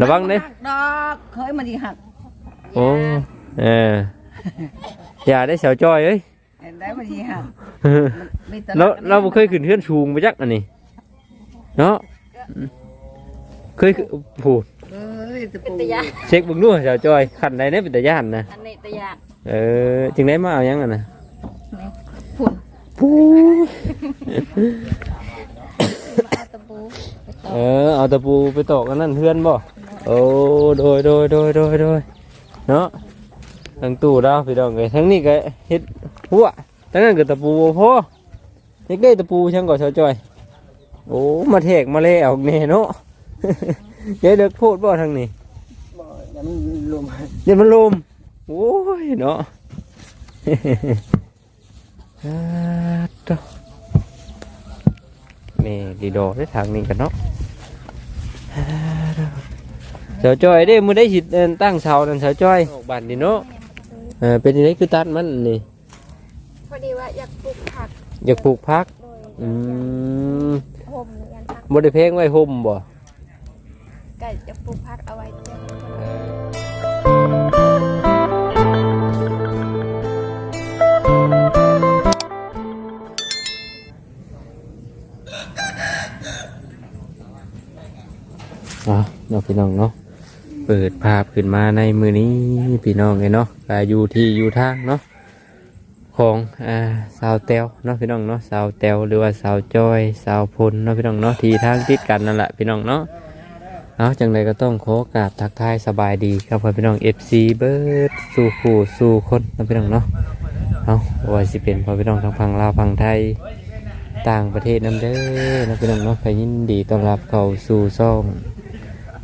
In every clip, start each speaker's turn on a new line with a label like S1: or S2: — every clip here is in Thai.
S1: ระวังเด้
S2: หักดอกเคยมาดีหัก
S1: โอ้เอออย่าได้เสาวจ้อยเอ้ย
S2: เห็นได้มาดีหักมีแต่
S1: เราเราบ่เคยขึ้นเทือนชูงไปจักอันนี้เนาะเคยขึ้นผูด
S2: เอ้ยตะปู
S3: ตะยาน
S1: เช็คเบิ่งดูเสาวจ้อยขันใดเนี่ยเป็นตาย่านนะ
S3: อันนี้ตะยาน
S1: เออจึงได้มาเอาหยังอะนะ
S3: พุ่น
S1: ปู
S3: เอาตะปูไปต
S1: เอ
S3: อก
S1: อเอาตะปูไปตอกกันนั่นเพื่อนบ่ โอ้โดยโดยโดยโดยโดยเนาะทั้งตู้ดาวพี่น้องเลยทั้งนี้ก็เฮ็ดหัวทั้งนั้นก็ตะปูบ่พอเฮ็ดได้ตะปูช่างก่อเสาวจ้อยโอ้มาแทกมาเล่ออกแน่เนาะเดี๋ยวเด็กโพดบ่ทางนี้
S2: บ่อย่ามันรวม
S1: เดี๋ยวมันลมโอ้ยเนาะอ่าต่อนี่ดีดอได้ทางนี้กันเนาะอ่าต่อเสาจ้อยได้มือได้สิเดินตั้งเสานั่นเสาจ้อยออกบ้านดีเนาะเออเป็นยังไงคือตัดมันนี่
S3: พอดีว่าอยากปลูกผัก
S1: อยากปลูกพัก
S3: โดย
S1: อืม
S3: ห่มเหมือนกันผัก
S1: บ่ได้เพลงไว้ห่มบ่
S3: ไก่จะปลูกผักเอาไว้เต็ม
S1: อะเนาะพี่น้องเนาะ เปิดภาพขึ้นมาในมือนี้พี่น้องเลยเนาะก็อยู่ที่อยู่ทางเนาะของอ่าสาวเตวเนาะพี่น้องเนาะสาวเตวหรือว่าสาวจอยสาวพลเนาะพี่น้องเนาะที่ทางติดกันนั่นแหละพี่น้องเนาะเอาจังใดก็ต้องขอกราบทักทายสบายดีครับพี่น้อง FC เบิร์ดสู่คู่สู่คนเนาะพี่น้องเนาะเอาว่าสิเป็นพอพี่น้องทางฝั่งลาวฝั่งไทยต่างประเทศนํเด้อนะพี่น้องเนาะใครยินดีต้อนรับเข้าสู่ซ่อง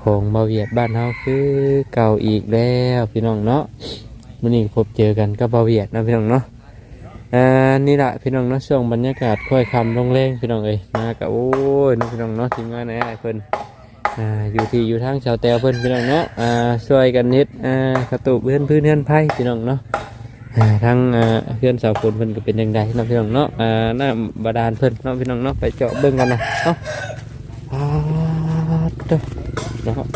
S1: ของมาเวียดบ้านเฮาคือเก่าอีกแล้วพี่น้องเนาะมื้อนี้พบเจอกันกับมาเวียดนะพี่น้องเนาะอ่านี่แหละพี่น้องเนาะช่วงบรรยากาศค่อยคำลงแรงพี่น้องเอ้ยมากับโอ้ยนะพี่น้องเนาะทีมงานไอ้ายเพิ่นอ่าอยู่ที่อยู่ทางชาวแตวเพิ่นพี่น้องเนาะอ่าช่วยกันนิดอ่ากระตุกเพื่อนพื้นเพื่อนไผ่พี่น้องเนาะอ่าทางอ่าเพื่อนสาวคนเพิ่นก็เป็นยังไงเนาะพี่น้องเนาะอ่าน้าบาดาลเพิ่นเนาะพี่น้องเนาะไปเจาะเบิ่งกันนะเนาะอ่าเด้อ เนาะ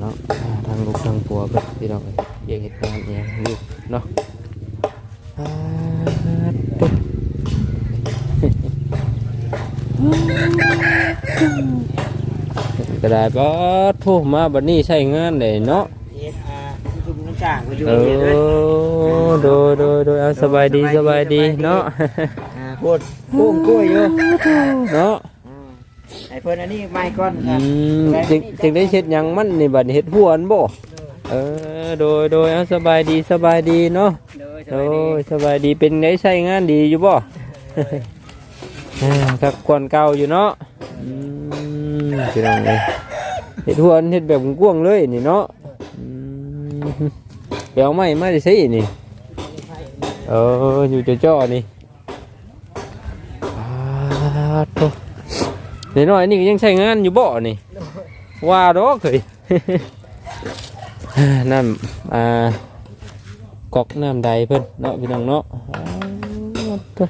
S1: เนาะอ่าทางลูกทางปัวก็พี่น้องเอ้ยเรียกเหตุการณ์เนี่ยลูกเนาะอ่าตุ๊บกระดาษบอสโทรมาบัดนี้ใช้งานเลยเนาะ
S2: เอ็ดอาชุมน้ำจ่างก็อยู่
S1: เอ
S2: เฮ็ดด้วย
S1: อโดยโดยโดยเอาสบายดีสบายดีเนาะ
S2: อ่าพูดพุ่มกล้วยอยู่
S1: เนาะ
S2: อืมไอ้ เพิ่นอันนี้ไม้ก้อน
S1: อื
S2: ครับ
S1: มจึงจึงได้เช็ดหยังมันนี่บัดนี้เฮ็ดหัวอันบ่เออโดยโดยเอาสบายดีสบายดีเนาะ
S2: โดยส
S1: โอ้
S2: วัสดี
S1: ยสบายดีเป็นไงใช้งานดีอยู่บ่อ่าครับควรเก่าอยู่เนาะอืมพี่น้องเอ้ยเฮ็ดหัวอันเฮ็ดแบบกว้างๆเลยนี่เนาะอืมเดี๋ยวเอาไม้มาได้ใช้นี่เอออยู่จ่อๆนี่อ่า โถ่เดี๋ยวน้อยนี่ก็ยังใช้งานอยู่บ่นี่ว่าดอกเคยน้ำอ่ากอกน้ำใดเพิ่นเนาะพี่น้องเนาะอ่าโถ่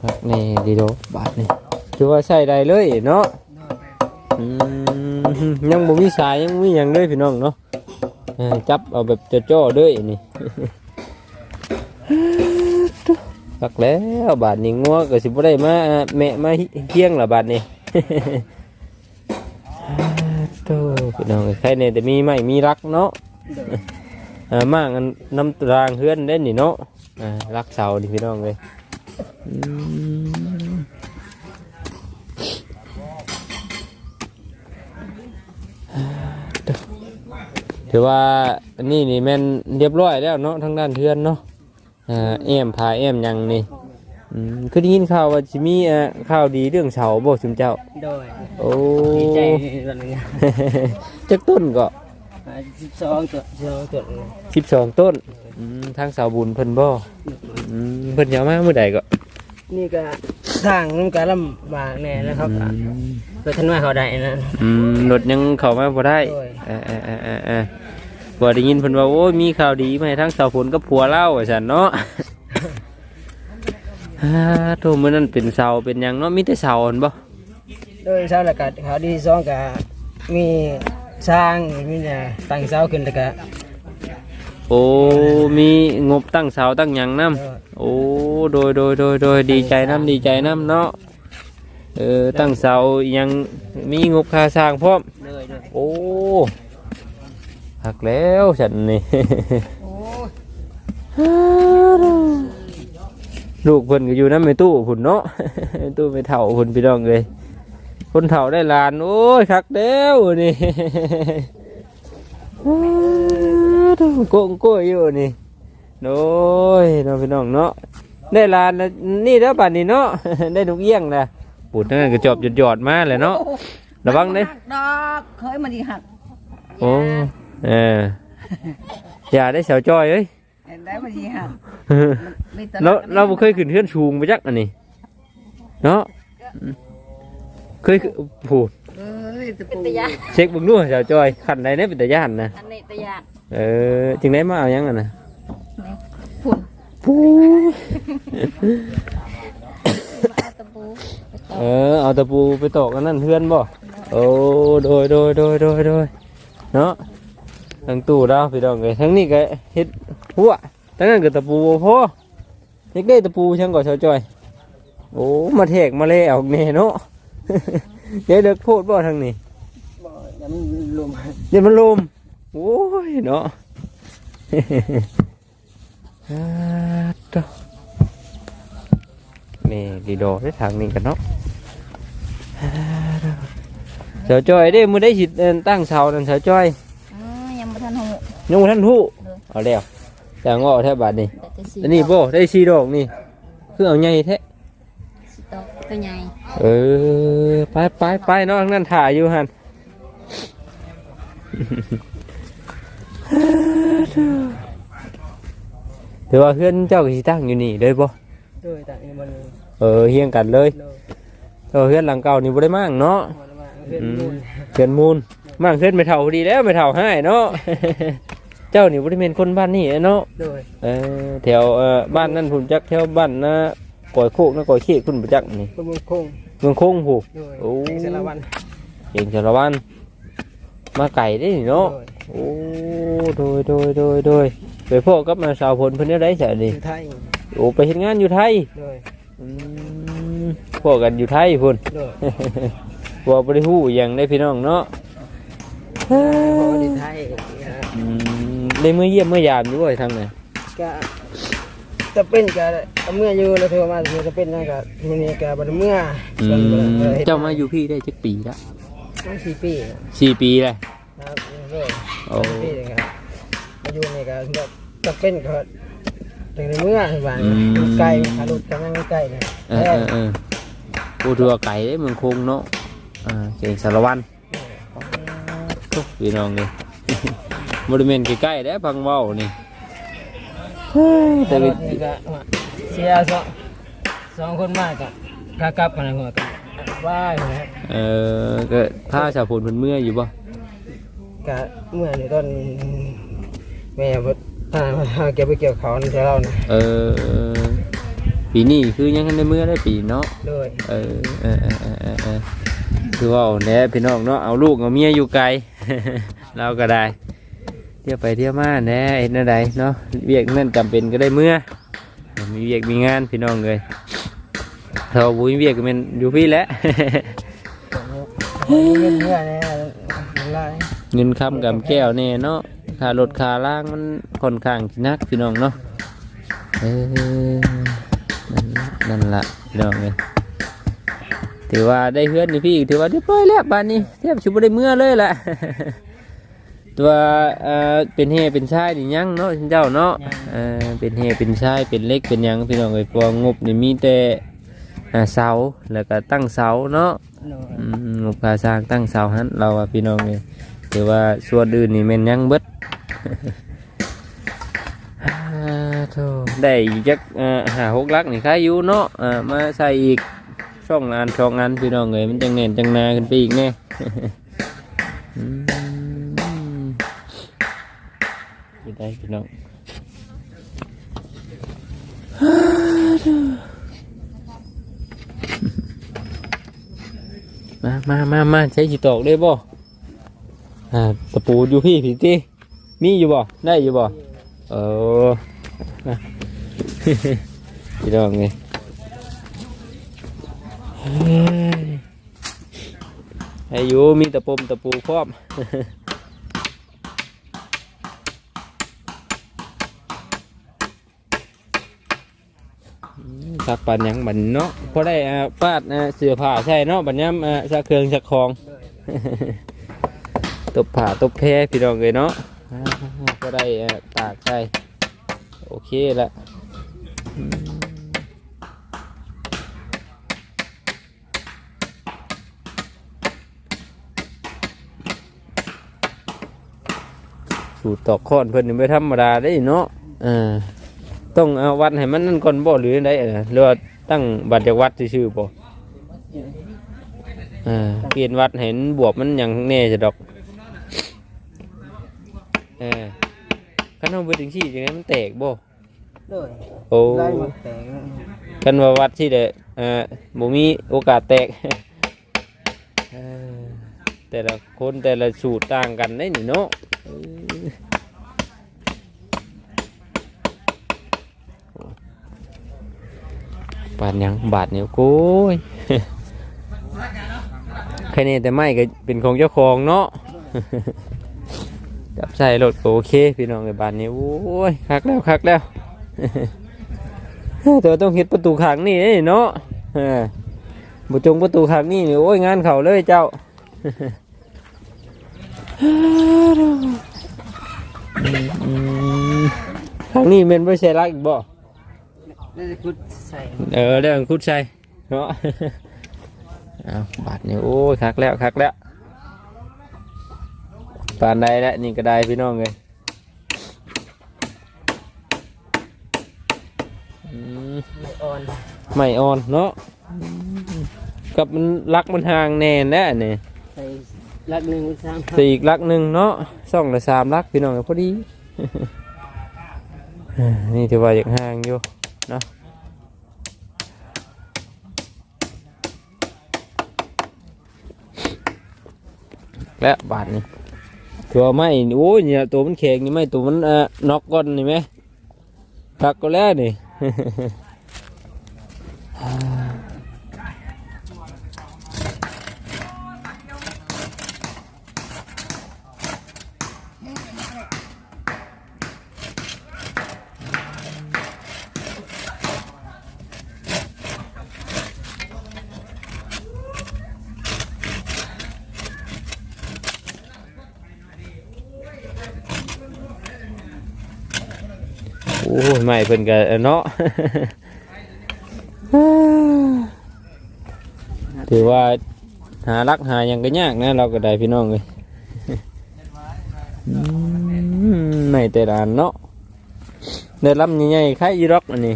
S1: ครับนี่ดีโดบาทนี่คือว่าใส่ได้เลยเนาะอืมยังบ่มีสายยังบ่มีหยังเลยพี่น้องเนาะเออจับเอาแบบจ่อๆเลยนี่ พักแล้วบาทนี้งัวก็สิบ่ได้มาแม่มาเฮียงละบาทนี้โตพี่น้องใครเนี่ยแต่มีไม่มีรักเนาะมากอันน้ำตรางเฮือนเล่นนี่เนาะรักเสาดิพี่น้องเลยอืมถือว่านี่นี่แม่นเรียบร้อยแล้วเนาะทางด้านเฮือนเนาะ อ่าแอมพาแอมหยังนี่อืมคือได้ยินข่าวว่าจะมีอ่าข่าวดีเรื่องเสาบ่ชุมเจ้า
S2: โดย
S1: โอ้
S2: ดีใจตอนนี้
S1: จักต้นก็
S2: สิบสองตัวสิบสองตัว
S1: สิบสองต้นอืมทางสาวบุญเพิ่นบ่อืมเพิ่นยาวมาเมื่อใดก็
S2: นี่ก็ทางน้ำกาลำบากแน่แล้วครับ
S1: อืม
S2: ไปทันว่าเขาได้นะ
S1: อืมรถยังเข้ามาบ่ได้
S2: โอ้ย
S1: เออเออเออเออเออ บ่ได้ยินเพิ่นว่าโอ้ยมีข่าวดีมาให้ทางสาวผลกับผัวเล่าว่าซั่นเนาะฮ่าโตมื้อนั้นเป็นเสาเป็นหยังเนาะมีแต่เสาหั่นบ่
S2: โดยเช้าแล้วก็ข่าวดีที่สองก็มีสร้างมีเนี่ยตั้งเสาขึ้นแล้วก็
S1: โอ้มีงบตั้งเสาตั้งหยังนํ
S2: เออ
S1: โอ้โดยโดยโดยโดยดีใจน้ำดีใจน้ำเนาะเออตั้งเสายังมีงบค่าสร้างพร้อม
S2: เลยเลย
S1: โอ้ หักแล้วฉันนี่
S2: โอ้ย
S1: ลูกเพิ่นก็อยู่น้ำในตู้พุ่นเนาะ ตู้ไม่เท่าพุ่นพี่น้องเลยคนเท่าได้หลาน โอ้ยคักเด้วนี่ โกงโก้ยอยู่นี่โอ้ยน้องพี่น้องเนาะ ได้หลานแล้วนี่แล้วป่านนี้เนาะ ได้ลูกเอี้ยงแล้วปุ่นนั่นก็จอบหยอดๆมาเลยเนาะ ระวังเด้
S4: หักดอกเคยมันดีหัก
S1: โอ้ เอออย่าได้เสาวจ้อยเอ้ย
S4: เห็นได้มันดีหักมีแต่
S1: เราเราบ่เคยขึ้นเทือนชูงไปจักอันนี้เนาะอืมเคยขึ้นพูด
S4: เอ้ยตะ
S3: เป็น
S4: ปู
S3: ตะยาน
S1: เช็คเบิ่งดูเสาวจ้อยขันใดเนี่ยเป็นตาย่านนะ
S3: อันนี้ตะยาน
S1: เออจึงได้มาเอาหยังอะนะ
S4: ฝุ่น
S1: พู
S3: เอาตะปูไปต
S1: เอ
S3: อก
S1: อเอาตะปูไปตอกอันนั้นเพื่อนบ่โอ้โดยโดยโดยโดยโดยเนาะ ทั้งตู้ดาพี่น้องเลยทั้งนี้ก็เฮ็ดหัวทั้งนั้นก็ตะปูบ่พอเฮ็ดได้ตะปูช่างก่อนเสาวจอย โอ้มาแทกมาเล่ออกแน่เนาะ เดี๋ยวเลิกโพดบ่ทางนี้
S2: บ่อย่ามันรวม
S1: เดี๋ยวมันลมโอ้ยเนาะ นี่ดีดอได้ทางนี้กันเนาะเสาวจอยเด้มือได้สิดตั้งเสานั่นเสาวจอย
S3: ยังบ่ท่า
S1: นฮู้เอาแล้วแต่งอแทบบาดนี่
S3: แต่จะสี
S1: อันนี้บ่ได้สีดอกนี่ คือเอาใหญ่แท้
S3: สิตอกตัวใหญ่
S1: เออไปไปไปเนาะทางนั้นถ่ายอยู่หันถือว่าเพื่อนเจ้าก็สิตั้งอยู่นี่เลยบ่
S2: โดยต่างกันบ่เลย
S1: เออเฮียงกันเลย
S2: โดย
S1: เออเพื่อนหลังเก่านี่บ่ได้มั่งเนาะ
S2: บ่ได้มาเพื่อนนู่น
S1: เพื่อนมูลมั่งเพื่อนไม่เท่าพอดีแล้วไม่เท่าให้เนาะ เจ้านี่บ่ได้เป็นคนบ้านนี่เนาะ
S2: โดย
S1: เออแถวเอ่อบ้านนั่นพุ่นจักแถวบ้านนะก่อยโคกนะก่อยเขี้คุณบ่จักนี่
S2: เพิ่นมึงคง
S1: เมืองคงผู้
S2: โดย
S1: โอ้
S2: เสารวัน
S1: เก่งสารวันมาไก่ได้นี่เนาะ
S2: โดย
S1: โอ้โดยโดยโดยโดยไปพ่อกับมาสาวผลเพิ่นได้ได้ใช่
S2: อ
S1: ดิ
S2: ยู่ไทย
S1: โอ้ไปเฮ็ดงานอยู่ไทย
S2: โดย
S1: อืมพ่อกันอยู่ไทยพุ่น
S2: โดย
S1: บ่บ่ได้ฮู้หยังได้พี่น้องเนาะ
S2: เพราะว่าอยู่ไทย
S1: อืม ได้มื้อเยี่ยมมื้อยามอยู่บ่ทางไหน
S2: ก็จะเป็นก็เมื่ออยู่แล้วโทรมาจะเป็นนั่นก็ทีนี้ก็บ่ได้เมื่อ
S1: อื
S2: ส่วนบ่ได้
S1: ม
S2: เออฮ็ด
S1: เจ้ามาอยู่พี่ได้จักปีละ
S2: ตั้งสี่ปี
S1: สี่ปีเลย
S2: ครับโดย
S1: โอ้
S2: สี่ปีครับมาอยู่นี่ก็แบบจะเป็นก็ถึงในเมื่อที่บ้านไกลขาลุดกันไม่ใกล้เลย
S1: เออเออเออโอ้ถือว่าไก่เด้เมืองคงเนาะอ่าเก่งสารวันทุกพี่น้องนี่ บริเวณใกล้ๆแล้วพังเว้านี่
S2: แต่
S1: แต่
S2: ร
S1: ก็
S2: ถนี่ก็เสียสองสองคนมากก็กากลับกันหัวกันว้ายนะครับ
S1: เออก็ถ้าชาวพลเพิ่นเมื่อยอยู่บ่
S2: ก็เมื่อในต้นแม่พถ้าถ้าเก็บไปเกี่ยวเขาในแถวเรานะ
S1: เออปีนี้คือยังทันได้เมื่อได้ปีเนาะ
S2: โดย
S1: เออเออเออเออเออเออคือว่าแหน่พี่น้องเนาะเอาลูกเอาเมียอยู่ไกล เราก็ได้ เที่ยวไปเที่ยวมาแน่เห็นอะไรเนาะเวียกนั่นจำเป็นก็ได้เมื่อ มีเวียกมีงานพี่น้องเลยถ้าบุญเวียกก็เป็นอยู่พี่แหล้ว
S2: เงินเมื่อเนี่ยอะ
S1: เงินคำกับแก้วแน่เนาะค่ารถค่าล่างมันค่อนข้างสินักพี่น้องเนาะเออนั่นละนั่นละพี่น้องเลยถือว่าได้เฮือนนี่พี่ถือว่าเรียบร้อยแล้วบ้านนี้เทียบชิบได้เมื่อเลยแหละ ตัวเอ่อเป็นเฮเป็นชายนี่ยังเนาะท่านเจ้าเนาะเออเป็นเฮเป็นชายเป็นเล็กเป็นหยังพี่น้องเอ้ยพวงบนี่มีแต่อ่าเสาแล้วก็ตั้งเสาเนาะ
S2: โดย
S1: อืมงบการสร้างตั้งเสาหันเราอะพี่น้องเลยถือว่าส่วนอื่นนี่แมันยังเบิด อ่าโธ่ได้อีกจักเอ่อหาหกลักนี่ค่าอยู่เนาะอ่ามาใส่อีกช่องงานช่องงานพี่น้องเลยมันจังเน่นจังนาขึ้นไปอีกแน่ อืม อยู่ได้พี่น้องมามามามาใช้สิตอกได้บ่อ่าตะปูอยู่พี่พี่ติมีอยู่บ่ได้อยู่บ่เออมาพี่น้องไงเฮ้ยอายุมีตะปมตะปูพร้อมักปันยังบันเนาะพอได้อ่าฟาดอ่าเสื้อผ้าใช่เนาะบันย้ำอ่าสักเครื่องสักของตบผ้าตบแพรพี่น้องเลยเนาะก็ได้ตากใช่โอเคละสูตรตอกค้อนเพิ่นนี่ไม่ธรรมดาได้เนาะอ่า ต้องเอาวัดให้มันนั่นก่อนบ่หรือได้นะหรือว่าตั้งบัตรจากวัดชื่อๆบ่อ่าเกณฑ์วัดเห็นบวบมันอย่างแน่จะดอกเออคันเอาไปถึงที่จังไดมันแตกบ่
S2: เลย
S1: โอ้
S2: ไล่มันแตก
S1: คันว่าวัดที่เด้เอ่อบ่มีโอกาสแตกเออแต่ละคนแต่ละสูตรต่างกันได้นี่เนาะเออ บาทยังบาทเนี่ยโก้ยใครเนี่ยแต่ไม่ก็เป็นของเจ้าของเนาะจับใส่รถโอเค พี่น้องในบ้านนี้โอ้ยคักแล้วคักแล้วแต่ว่าต้องเฮ็ดประตูขังนี่เนาะบุจงประตูขังนี่นี่โอ้ยงานเขาเลยเจ้าอืมทางนี้เป็นไม่ใช่รักอีกบ่
S2: นี่จะคุดใส่
S1: เออเรื่องคุดใช่เนาะเอาบาทนี่โอ้ยคักแล้วคักแล้วปานใดแล้วนี่ก็ได้พี่น้องเลยอืม
S2: ไม่อ่อน
S1: ไม่อ่อนเนาะอืมกับมันรักมันห่างแน่นแน่นี่
S2: ใส่ลักหนึ่งสาม
S1: สี่อีกรักหนึ่งเนาะสองละสามรักพี่น้องเลยพอดีนี่ถือว่าอย่างห่างอยู่ เนาะและบาทนี่ตัวไม่โอ้ยเนี่ยตัวมันแข็งนี่ไม่ตัวมันเอ่อน็อกก้อนนี่ไหมพักก็แล้วนี่ เพิ่นก็เนาะถือว่าหารักหายังก็ยากนะเราก็ได้พี่น้องเลยไม่แต่ละอันเนาะได้ลำใหญ่ๆคล้ายอีร็อกอันนี้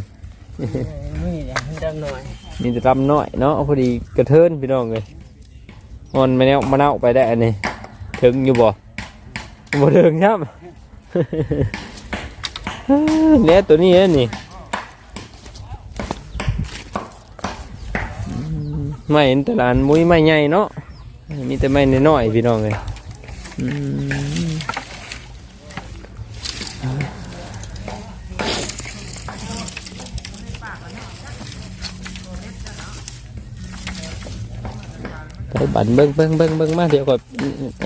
S2: นี่เดี๋ยวมันดำหน่อย
S1: มีแต่ลำน้อยเนาะพอดีกระเทินพี่น้องเลยมันไม่แนวมาเน่าไปได้อันนี้ถึงอยู่บ่บ่ถึงครับ เนี่ยตัวนี้เอ้ยนี่ไม่เห็นแต่ละอันมุ้ยไม่ใหญ่เนาะมีแต่ไม่น้อยพี่น้องเลยไปบันเบิ้งเบิ้งเบิ้งเบิ้งมาเดี๋ยวก่อน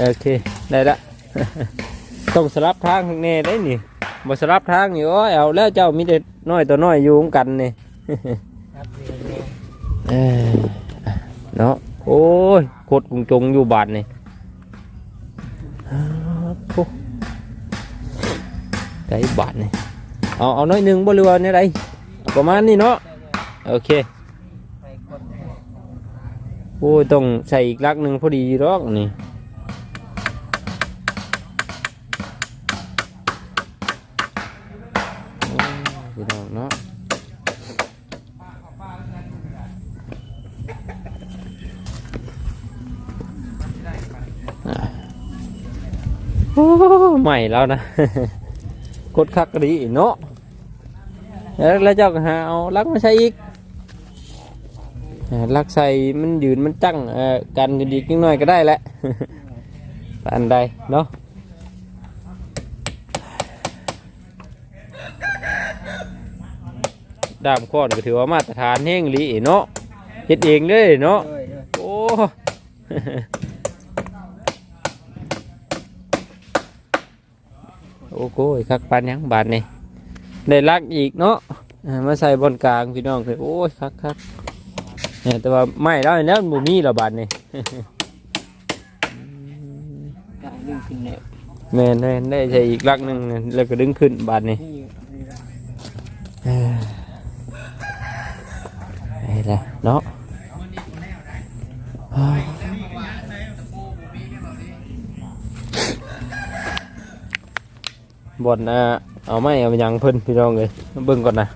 S1: โอเค ได้ละ ต้องสลับทางข้างในได้นี่ บสลับทางนี่โอ้ยเอาแล้วเจ้ามีแต่น้อยตัวน้อยอยู่วมกันนี่
S2: ครับเดี๋ยวนี้
S1: เอ้ยเนาะโอ้ยโคตรกุงจงอยู่บาทนี่อ้าวโถ่ได้บาทนี่เอาเอาน้อยหนึ่งบ่หรือว่าเนี่ยไรประมาณนี้เนาะโอเค
S2: ไปกด
S1: โอ้ยต้องใส่อีกลักหนึ่งพอดีหรอกนี่ อ้ใหม่แล้วนะกดคักกระดีเนาะแล้วเจ้าก็หาเอาลักมาใช้อีกลักใส่มันยืนมันตั้งกันกันดีกินหน่อยก็ได้แหละอันใดเนาะดามข้อนก็ถือว่ามาตรฐานแห้งลีเนาะเฮ็ดเองเลยเนาะโอ้ โอ้โหคักปานยังบาทนี่ได้ลักอีกเนาะมาใส่บนกลางพี่น้องเลยโอ้ยคักคักเนี่ยแต่ว่าไม่แล้วแล้วมันบ่มีและบาทนี่
S2: แม่
S1: นแม่นได้ใส่อีกลักหนึ่งแล้วก็ดึงขึ้นบาทนี่
S2: นี่
S1: เอ้ยไอ้ละเนาะอ้าย บอนอะเอาไม่เอาไปยังเพิ่นพี่น้องเลยเบิ่งก่อนนะ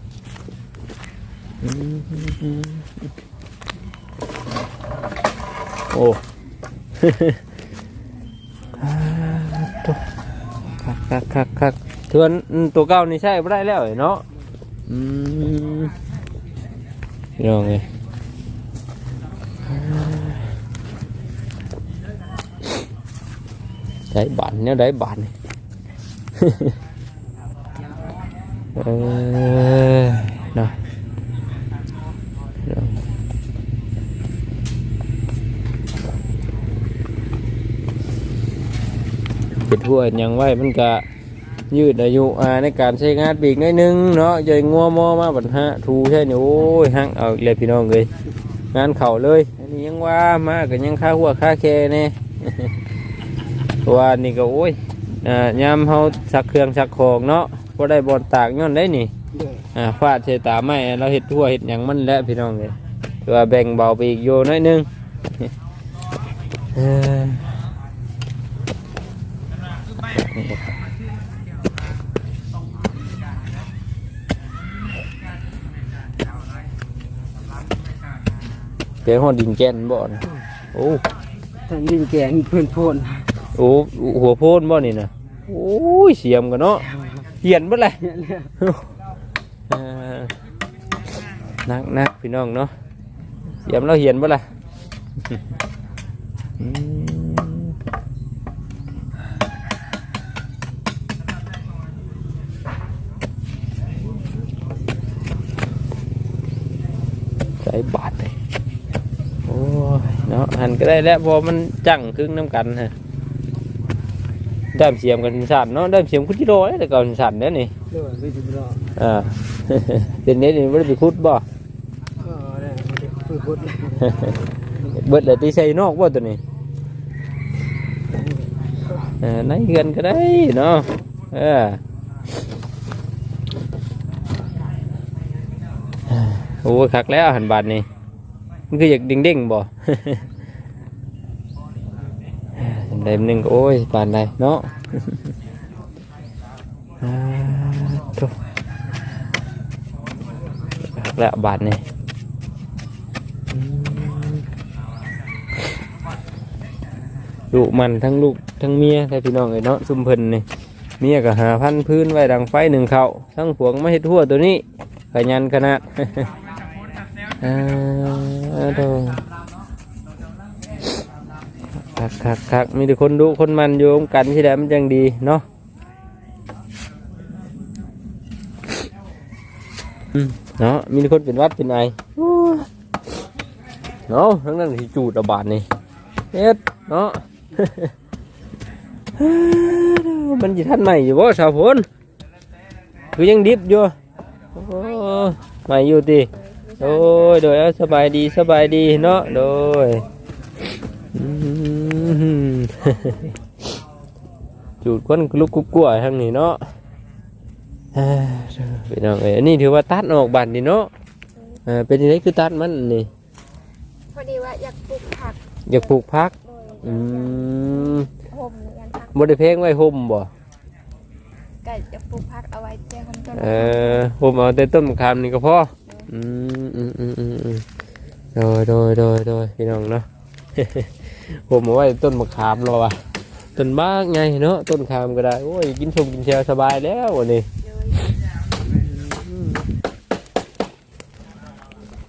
S1: โอ้ คักคักคักคักทวนตัวเก่านี่ใช่ไม่ได้แล้วเนาะอืมพี่น้องเลยได้บานเนี่ยได้บานนี่ เออเนาะเนาะปิดหัวยังไว้มันก็ยืดอายุอาในการใช้งานปีกหน้อยหนึงเนาะใหญ่งัวมอมาบัดฮะทูใช่เนี่ยโอ้ยหักเอาเลยพี่น้องเลยงานเข่าเลยอันนี้ยังว่ามาก็ยังค่าหัวค่าแค่เนี่ยว่านี่ก็โอ้ย อ่ายามเฮาสักเครื่องสักของเนาะก็ได้บอลตากย้อนได้นี่
S2: เลย
S1: อ่าฟาดเสตาไม้เราเห็ดทั่วเห็ดหยังมันแหล้วพี่น้องเลยถือว่าแบ่งเบาไปอีกโยน้อยหนึงเอ้อเปียหอดดินแกนบ่อนโอ้
S2: ท่านดินแกงเพื่อนโพน
S1: โอ้หัวโพนบ่นี่นะ โอ้ยเสียมกันเนาะเหียนเบ่เลยเอ่อนักนักพี่น้องเนาะเสียมเราเหียนบ่ล่ะอืมใส่บาทเลยโอ้ยเนาะหันก็ได้แล้วเพอมันจังครึ่งน้ำกันฮะ ด้ามเสียมกันสั่นเนาะด้ามเสียมคุดจิโร่เลยแต่ก่อนสั่นเด้อนี่
S2: เลยไปจุดรอ
S1: อ่าเป็นเน็ตนี่ไม่ได้ไปคุดบ่
S2: ก็ได้เพื่อนโพน
S1: เบิดเลยตีใส่นอกบ่ตัวนี้เออในเงินก็ได้เนาะเออโอ้คักแล้วหันบาทนี่มันคืออยากเด้งๆบ่ ได้หนึ่งโอ้ยปานใดเนาะอ่าโถ่คักแล้วบาทนี่ลูกมันทั้งลูกทั้งเมียแต่พี่น้องไอ้เนาะซุ่มเพิ่นนี่เมียก็หาพันพื้นไว้ดังไฟหนึ่งเขาทั้งผวงไม่เห็ดทั่วตัวนี้ขยันขนาดอ่าโด คักคักคักมีแต่คนดูคนมันอยู่ร่วมกันที่แดมันจังดีเนาะเนาะมีแต่คนเป็นวัดเป็นไอเนาะทั้งนั้นที่จูดระบาดนี่เฮ็ดเนาะมันจะทันใหม่อยู่บ่สาวพลคือยังดิบอยู่ใหม่อยู่ติโอ้ยโดยสบายดีสบายดีเนาะโดย จูดก้นลุกกุ๊กกัวทางนี้เนาะเอ้ยพี่น้องเอ้ยอันนี้ถือว่าตัดออกบัดนี่เนาะเออเป็นยังไงคือตัดมันนี่
S3: พอดีว่าอยากปลูกผัก
S1: อยากปลูกพัก
S3: โดย
S1: อืม
S3: ห่มเหมือนกันผัก
S1: บ่ได้เพลงไว้ห่มบ่
S3: ก็จะปลูกผักเอาไว้เจ้าคนต้น
S1: เออห่มเอาแต่ต้นมะขามนี่ก็พออืมอืมอืมอืมอืมโดยโดยโดยโดยพี่น้องเนาะ ห่มเอาไว้ต้นมะขามรอวะต้นบ้ากไงเนาะต้นขามก็ได้โอ้ยกินชมกินแชวสบายแล้ววันนี้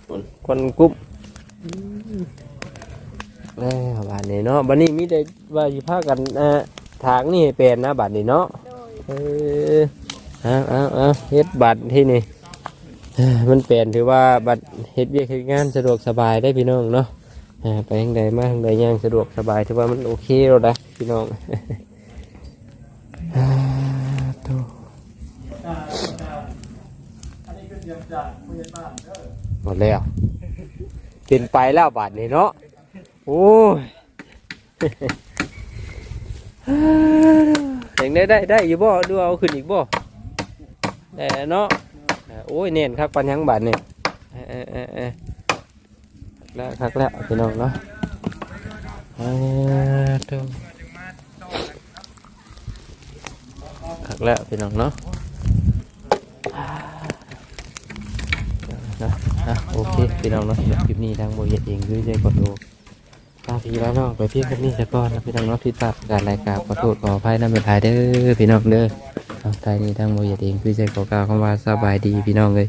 S3: โดย
S1: คนกุ๊บแล้วบาดนี้เนาะบัดนี้มีแต่ว่าสิพากันอ่าทางนี่ให้เป็นนะบาดนี้เนาะเออเอาเอาเอาเฮ็ดบัตรที่นี่มันเปลี่ยนถือว่าบัตรเฮ็ดเวียกเฮ็ดงานสะดวกสบายได้พี่น้องเนาะ ไปทางใดมาทางใดย่างสะดวกสบายถือว่ามันโอเคแล้วนะพี่น้องอ่าโถ่หมดแล้วเป็นไปแล้วบาทนี้เนาะโอ้ยเห็นได้ได้ได้อยู่บ่ดูเอาขึ้นอีกบ่แต่เนาะโอ้ยเน่นคักปันยังบาทนี่เออเออเออ แล้วคักแล้วพี่น้องเนาะอ่าดูคักแล้วพี่น้องเนาะนะอะโอเคพี่น้องเนาะคลิปนี้ทางโมเย็ดเองคือใจกดดูตาพี่แล้วเนาะไปเพียงแค่นี้ซะก่อนนะพี่น้องเนาะที่ตัดการรายการขอโทษขออภัยนั่นเป็นทายเด้อพี่น้องเด้อเอาทายนี้ทางโมยเองคือใจขอกล่าวคำว่าสบายดีพี่น้องเลย